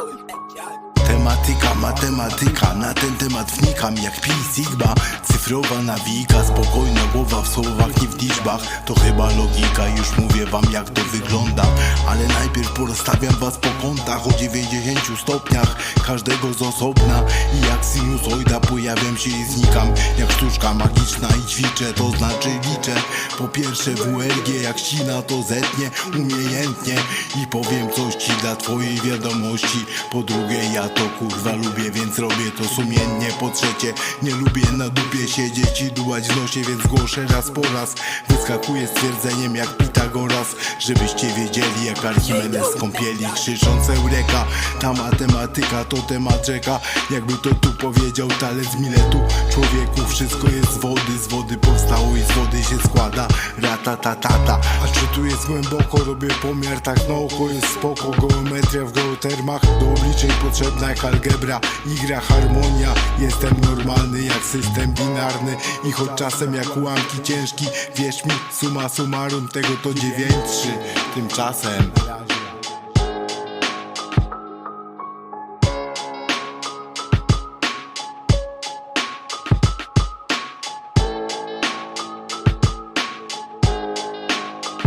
Oh Thank God. Matematyka, matematyka, na ten temat wnikam jak pi sigma. Cyfrowa nawika, spokojna głowa w słowach, nie w liczbach. To chyba logika, już mówię wam jak to wygląda. Ale najpierw porozstawiam was po kątach o 90 stopniach Każdego z osobna. I jak sinusoida pojawiam się i znikam. Jak sztuczka magiczna i ćwiczę, to znaczy liczę. Po pierwsze WRG jak ścina to zetnie umiejętnie. I powiem coś ci dla twojej wiadomości. Po drugie ja to kurwa lubię, więc robię to sumiennie. Po trzecie nie lubię na dupie siedzieć i dułać w nosie Więc głoszę raz po raz. Wyskakuję stwierdzeniem jak Pitagoras Żebyście wiedzieli jak Archimedes kąpieli Krzycząc Eureka. Ta matematyka to temat rzeka. Jakby to tu powiedział talent z Miletu. Człowieku wszystko jest z wody Z wody powstało i z wody się składa. Ratatatata A czy tu jest głęboko? Robię pomiar Tak na oko jest spoko. Geometria w geotermach Do obliczeń potrzebna jak algebra I gra harmonia. Jestem normalny jak system binarny I choć czasem jak ułamki ciężki Wierz mi suma summarum tego to 9-3 Tymczasem.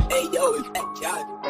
Hey yo.